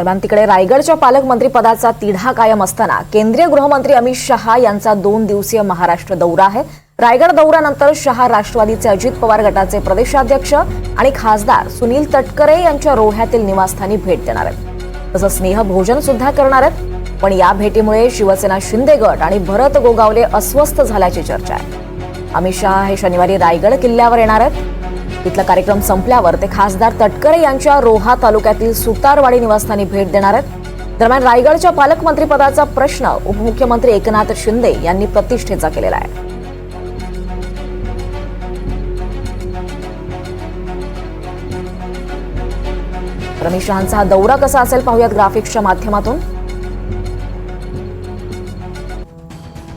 दरम्यान तिकडे रायगडच्या पालकमंत्री पदाचा तिढा कायम असताना केंद्रीय गृहमंत्री अमित शहा यांचा दोन दिवसीय महाराष्ट्र दौरा आहे. रायगड दौऱ्यानंतर शहा राष्ट्रवादीचे अजित पवार गटाचे प्रदेशाध्यक्ष आणि खासदार सुनील तटकरे यांच्या रोह्यातील निवासस्थानी भेट देणार आहेत. तसंच स्नेहभोजन सुद्धा करणार आहेत. पण या भेटीमुळे शिवसेना शिंदे गट आणि भरत गोगावले अस्वस्थ झाल्याची चर्चा आहे. अमित शहा हे शनिवारी रायगड किल्ल्यावर येणार आहेत. तिथला कार्यक्रम संपल्यावर ते खासदार तटकरे यांच्या रोहा तालुक्यातील सुतारवाडी निवासस्थानी भेट देणार आहेत. दरम्यान रायगडच्या पालकमंत्रीपदाचा प्रश्न उपमुख्यमंत्री एकनाथ शिंदे यांनी प्रतिष्ठेचा केलेला आहे. रमेश शहांचा हा दौरा कसा असेल पाहूयात ग्राफिक्सच्या माध्यमातून.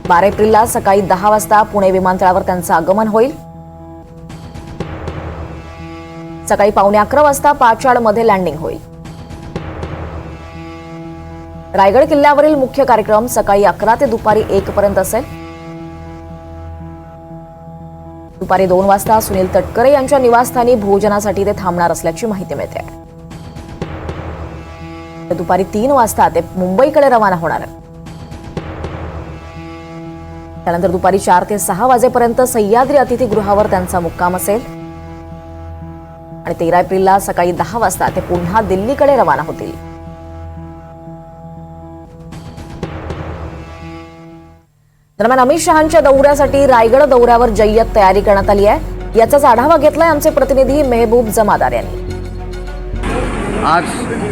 बारा एप्रिलला सकाळी दहा वाजता पुणे विमानतळावर त्यांचं आगमन होईल. सकाळी पावणे अकरा वाजता पाचाडमध्ये लँडिंग होईल. रायगड किल्ल्यावरील मुख्य कार्यक्रम सकाळी अकरा ते दुपारी एक पर्यंत असेल. दुपारी दोन वाजता सुनील तटकरे यांच्या निवासस्थानी भोजनासाठी ते थांबणार असल्याची माहिती मिळते. दुपारी तीन वाजता ते मुंबईकडे रवाना होणार. त्यानंतर दुपारी चार ते सहा वाजेपर्यंत सह्याद्री अतिथीगृहावर त्यांचा मुक्काम असेल. आणि तेरा एप्रिलला सकाळी दहा वाजता ते पुन्हा दिल्लीकडे रवाना होतील. दरम्यान अमित शहांच्या दौऱ्यासाठी रायगड दौऱ्यावर जय्यत तयारी करण्यात आली आहे. याचाच आढावा घेतलाय आमचे प्रतिनिधी मेहबूब जमादार यांनी. आज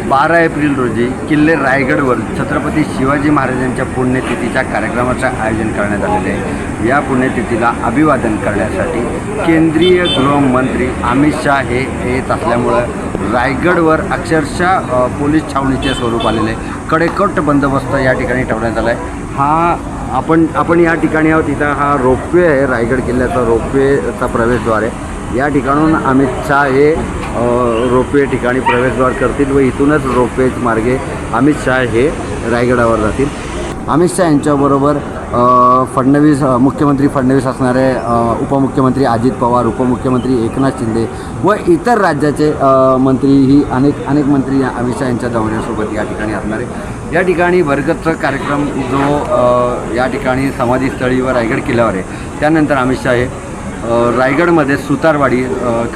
बारा एप्रिल रोजी किल्ले रायगडवर छत्रपती शिवाजी महाराजांच्या पुण्यतिथीच्या कार्यक्रमाचं आयोजन करण्यात आलेले आहे. या पुण्यतिथीला अभिवादन करण्यासाठी केंद्रीय गृहमंत्री अमित शहा हे येत असल्यामुळं रायगडवर अक्षरशः पोलीस छावणीचे स्वरूप आलेले आहे. कडेकट बंदोबस्त या ठिकाणी ठेवण्यात आला आहे हा आपण आपण या ठिकाणी आहोत. इथं हा रोपवे आहे रायगड किल्ल्याचा रोपवेचा प्रवेशद्वार आहे. या ठिकाणून अमित शहा हे रोपवे ठिकाणी प्रवेशद्वार करतील व इथूनच रोपवे मार्गे अमित शहा हे रायगडावर जातील. अमित शहा यांच्याबरोबर फडणवीस मुख्यमंत्री फडणवीस असणारे उपमुख्यमंत्री अजित पवार उपमुख्यमंत्री एकनाथ शिंदे व इतर राज्याचे मंत्री मंत्रीही अनेक अनेक मंत्री या अमित शहा यांच्या दौऱ्यासोबत या ठिकाणी असणार आहे या ठिकाणी भरगतचा कार्यक्रम जो या ठिकाणी समाधीस्थळी व रायगड किल्ल्यावर आहे त्यानंतर अमित शहा हे रायगडमध्ये सुतारवाडी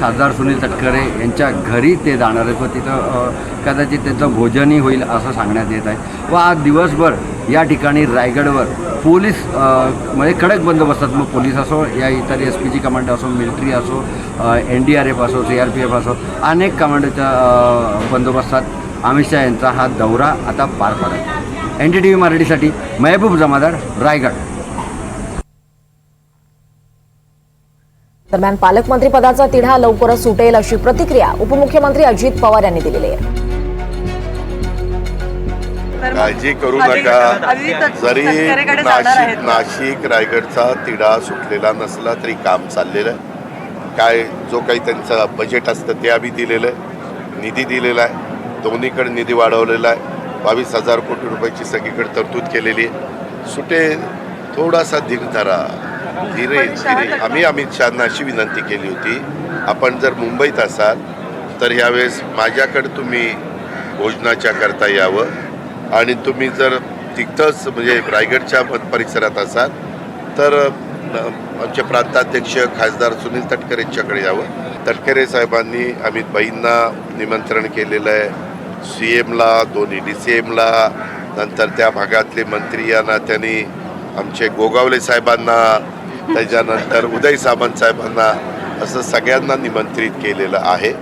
खासदार सुनील तटकरे यांच्या घरी ते जाणार आहेत. व तिथं कदाचित त्यांचं भोजनही होईल असं सांगण्यात येत आहे. व आज दिवसभर या ठिकाणी रायगडवर पोलीस म्हणजे कडक बंदोबस्तात मग पोलीस असो या इतर एस पी जी कमांडो असो मिलिटरी असो एन डी आर एफ असो सी आर पी एफ असो अनेक कमांडोच्या बंदोबस्तात अमित शहा यांचा हा दौरा आता पार पडत एन डी टी व्ही मराठीसाठी महबूब जमादार रायगड. दरम्यान पालकमंत्री पदाचा तिढा लवकरच सुटेल अशी प्रतिक्रिया उपमुख्यमंत्री अजित पवार यांनी दिलेली आहे. काळजी करू नका. जरी नाशिक? नाशिक रायगडचा तिढा सुटलेला नसला तरी काम चाललेलं आहे. काय जो काही त्यांचं बजेट असतं ते आम्ही दिलेलं आहे. निधी दिलेला आहे. दोन्हीकडे निधी वाढवलेला आहे. बावीस हजार कोटी रुपयाची सगळीकडे तरतूद केलेली आहे. सुटे थोडासा धीर धरा. धीरे धीरे. आम्ही अमित शहाना अशी विनंती केली होती. आपण जर मुंबईत असाल तर यावेळेस माझ्याकडे तुम्ही भोजनाच्या करता यावं. आणि तुम्ही जर तिथंच म्हणजे रायगडच्या परिसरात असाल तर आमचे प्रांताध्यक्ष खासदार सुनील तटकरे यांच्याकडे यावं. तटकरे साहेबांनी अमित भाईंना निमंत्रण केलेलं आहे. सी एमला दोन्ही डी सी एमला नंतर त्या भागातले मंत्री या नात्याने आमचे गोगावले साहेबांना त्याच्यानंतर उदय सामंत साहेबांना असं सगळ्यांना निमंत्रित केलेलं आहे.